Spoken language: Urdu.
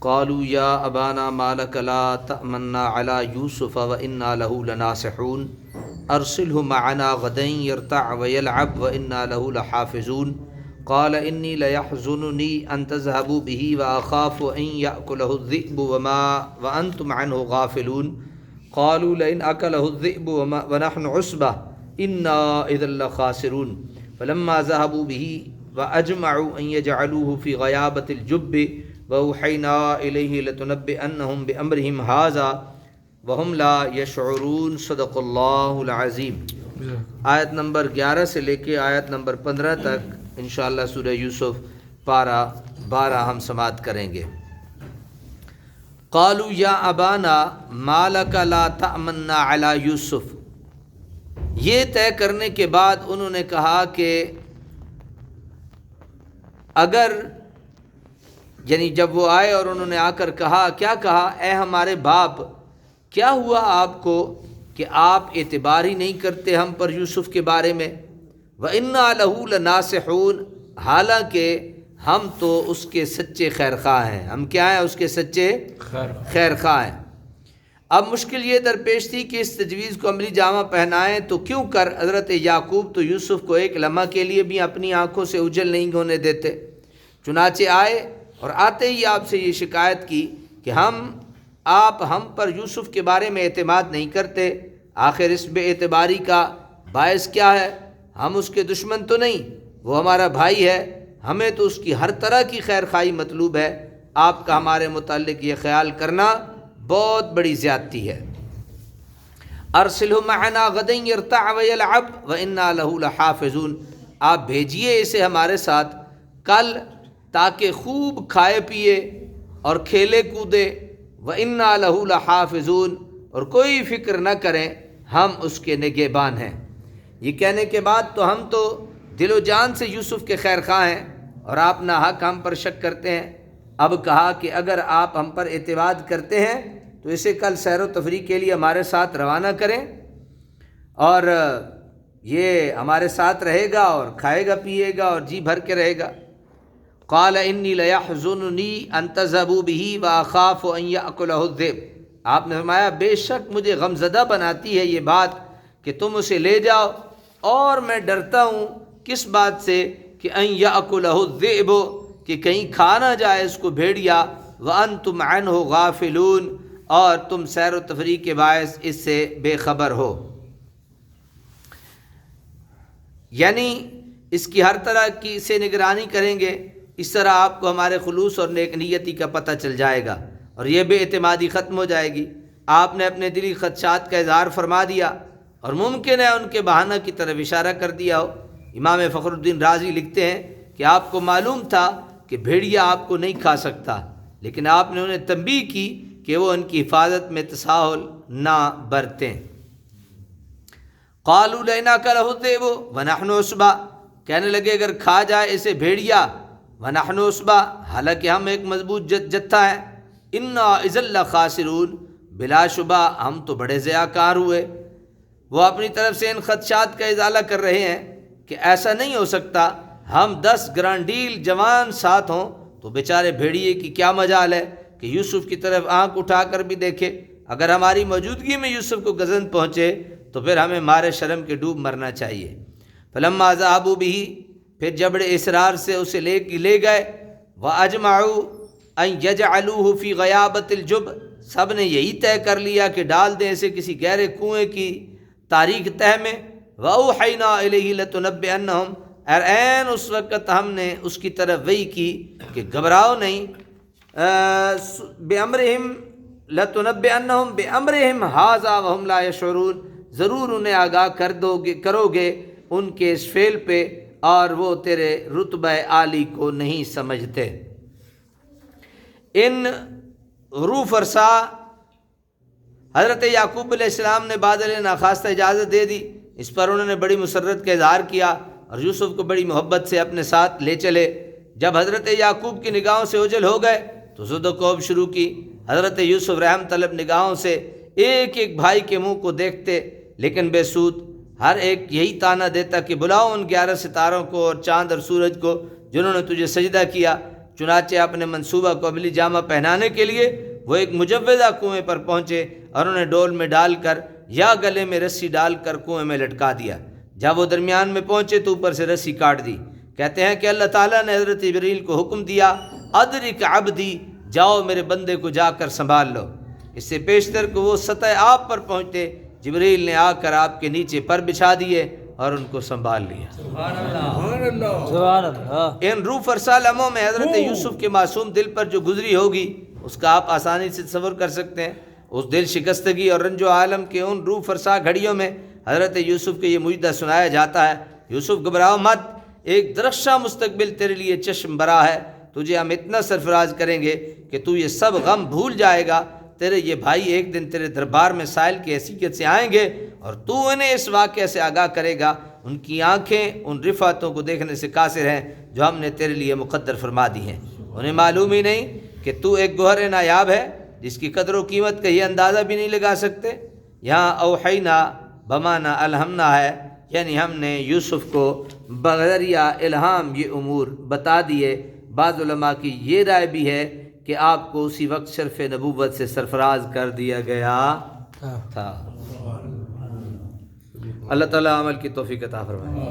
قالوا یا أبانا مالک لا تأمنا على یوسف وإنا له لناصحون. أرسله معنا غدا يرتع ويلعب وإنا له لحافظون قال إني ليحزنني أن تذهبوا به وأخاف أن يأكله الذئب وما وأنتم عنه غافلون. قالوا لئن أكله الذئب وما ونحن عصبة. إنا إذا لخاسرون. فلما ذهبوا به وأجمعوا أن يجعلوه في غيابة الجب وأوحينا إليه لتنبئنهم بأمرهم هذا وهم لا يشعرون صدق الله العظيم. آیت نمبر گیارہ سے لے کے آیت نمبر پندرہ تک انشاءاللہ سورہ یوسف پارہ بارہ ہم سماعت کریں گے. قالو یا ابانا مالک لا تأمنا علی یوسف. یہ طے کرنے کے بعد انہوں نے کہا کہ اگر یعنی جب وہ آئے اور انہوں نے آ کر کہا کیا کہا؟ اے ہمارے باپ کیا ہوا آپ کو کہ آپ اعتبار ہی نہیں کرتے ہم پر یوسف کے بارے میں؟ و انا لہو لناسحون۔ حالانکہ ہم تو اس کے سچے خیر خواہ ہیں۔ ہم کیا ہیں؟ اس کے سچے خیر خواہ ہیں۔ اب مشکل یہ درپیش تھی کہ اس تجویز کو عملی جامہ پہنائیں تو کیوں کر حضرت یعقوب تو یوسف کو ایک لمحہ کے لیے بھی اپنی آنکھوں سے اجل نہیں ہونے دیتے؟ چنانچہ آئے اور آتے ہی آپ سے یہ شکایت کی کہ ہم، آپ ہم پر یوسف کے بارے میں اعتماد نہیں کرتے۔ آخر اس بے اعتباری کا باعث کیا ہے؟ ہم اس کے دشمن تو نہیں، وہ ہمارا بھائی ہے۔ ہمیں تو اس کی ہر طرح کی خیر خواہی مطلوب ہے۔ آپ کا ہمارے متعلق یہ خیال کرنا بہت بڑی زیادتی ہے۔ ارسل معنا غدن یرتع ویلعب وانا له لحافظون۔ آپ بھیجیے اسے ہمارے ساتھ۔ کل تاکہ خوب کھائے پیے اور کھیلے کودے۔ و انا لہو لحافظون۔ اور کوئی فکر نہ کریں، ہم اس کے نگہبان ہیں۔ یہ کہنے کے بعد تو ہم تو دل و جان سے یوسف کے خیر خواہ ہیں اور آپ نہ حق ہم پر شک کرتے ہیں۔ اب کہا کہ اگر آپ ہم پر اعتماد کرتے ہیں، تو اسے کل سیر و تفریح کے لیے ہمارے ساتھ روانہ کریں۔ اور یہ ہمارے ساتھ رہے گا اور کھائے گا، پیے گا اور جی بھر کے رہے گا۔ قال انی لیحزننی ان تذهبوا به واخاف ان یاکلہ الذئب۔ آپ نے فرمایا، بے شک مجھے غمزدہ بناتی ہے یہ بات کہ تم اسے لے جاؤ، اور میں ڈرتا ہوں کس بات سے؟ کہ ان یاکلہ الذئب، کہ کہیں کھا نہ جائے اس کو بھیڑیا، وانتم عنہ غافلون، اور تم سیر و تفریح کے باعث اس سے بے خبر ہو۔ یعنی اس کی ہر طرح کی سے نگرانی کریں گے۔ اس طرح آپ کو ہمارے خلوص اور نیک نیتی کا پتہ چل جائے گا اور یہ بے اعتمادی ختم ہو جائے گی۔ آپ نے اپنے دلی خدشات کا اظہار فرما دیا اور ممکن ہے ان کے بہانہ کی طرف اشارہ کر دیا ہو۔ امام فخر الدین راضی لکھتے ہیں کہ آپ کو معلوم تھا کہ بھیڑیا آپ کو نہیں کھا سکتا، لیکن آپ نے انہیں تنبیہ کی کہ وہ ان کی حفاظت میں تساہل نہ برتیں۔ قالوا لینا کا رہتے وہ ونحن عصبہ کہنے لگے، اگر کھا جائے اسے بھیڑیا ونحن عصبہ حالانکہ ہم ایک مضبوط جتھا ہے انا عز اللہ خاصرون بلا شبہ ہم تو بڑے ضیاء کار ہوئے۔ وہ اپنی طرف سے ان خدشات کا ازالہ کر رہے ہیں کہ ایسا نہیں ہو سکتا۔ ہم دس گرانڈیل جوان ساتھ ہوں تو بیچارے بھیڑیے کی کیا مجال ہے کہ یوسف کی طرف آنکھ اٹھا کر بھی دیکھے۔ اگر ہماری موجودگی میں یوسف کو غزن پہنچے تو پھر ہمیں مارے شرم کے ڈوب مرنا چاہیے۔ فلم ذابو بھی پھر جبڑ اسرار سے اسے لے لے گئے وہ اجماؤ یج فی غیابت الجب سب نے یہی طے کر لیا کہ ڈال دیں اسے کسی گہرے کنویں کی تاریخ تہ میں۔ وہ حینا علیہ لتنب انہم اور عین اس وقت ہم نے اس کی طرف وہی کی کہ گھبراؤ نہیں۔ بے امرہم لتنب انہم بے امرہم حاضہ وہم لا یشعرون ضرور انہیں آگاہ کر دو گے کرو گے ان کے اس فعل پہ۔ اور وہ تیرے رتبہ عالی کو نہیں سمجھتے۔ ان روح فرسا حضرت یعقوب علیہ السلام نے بادل ناخواستہ اجازت دے دی۔ اس پر انہوں نے بڑی مسرت کا اظہار کیا اور یوسف کو بڑی محبت سے اپنے ساتھ لے چلے۔ جب حضرت یعقوب کی نگاہوں سے اجل ہو گئے تو زد و کوب شروع کی۔ حضرت یوسف رحم طلب نگاہوں سے ایک ایک بھائی کے منہ کو دیکھتے، لیکن بے سود ہر ایک یہی تانا دیتا کہ بلاؤ ان گیارہ ستاروں کو اور چاند اور سورج کو جنہوں نے تجھے سجدہ کیا۔ چنانچہ اپنے منصوبہ کو ابلی جامہ پہنانے کے لیے وہ ایک مجوزہ کنویں پر پہنچے اور انہیں ڈول میں ڈال کر یا گلے میں رسی ڈال کر کنویں میں لٹکا دیا۔ جب وہ درمیان میں پہنچے تو اوپر سے رسی کاٹ دی۔ کہتے ہیں کہ اللہ تعالیٰ نے حضرت ابریل کو حکم دیا، ادرک عبدی، جاؤ میرے بندے کو جا کر سنبھال لو۔ اس سے پیشتر کو وہ سطح آپ پر پہنچتے جبریل نے آ کر آپ کے نیچے پر بچھا دیے اور ان کو سنبھال لیا۔ سبحان اللہ۔ ان روح فرسا لمحوں میں حضرت یوسف کے معصوم دل پر جو گزری ہوگی اس کا آپ آسانی سے تصور کر سکتے ہیں۔ اس دل شکستگی اور رنج و عالم کے ان روح فرسا گھڑیوں میں حضرت یوسف کے یہ مجدہ سنایا جاتا ہے۔ یوسف گھبراؤ مت ایک درخشاں مستقبل تیرے لیے چشم برا ہے۔ تجھے ہم اتنا سرفراز کریں گے کہ تو یہ سب غم بھول جائے گا۔ تیرے یہ بھائی ایک دن تیرے دربار میں سائل کی حیثیت سے آئیں گے اور تو انہیں اس واقعے سے آگاہ کرے گا۔ ان کی آنکھیں ان رفاتوں کو دیکھنے سے قاصر ہیں جو ہم نے تیرے لیے مقدر فرما دی ہیں۔ انہیں معلوم ہی نہیں کہ تو ایک گوہر نایاب ہے جس کی قدر و قیمت کا یہ اندازہ بھی نہیں لگا سکتے۔ یہاں اوحینا بمانا الحمنا ہے یعنی ہم نے یوسف کو بغیریا الہام یہ امور بتا دیے۔ بعض علماء کی یہ رائے بھی ہے کہ آپ کو اسی وقت شرف نبوت سے سرفراز کر دیا گیا تھا۔ اللہ تعالیٰ عمل کی توفیق عطا فرمائے۔